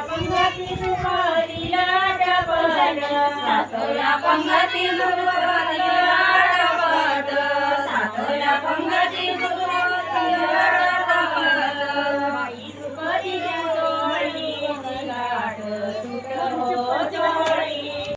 पंगती पंगती दुर्वातीला पण सातव्या पंगती दुर्वा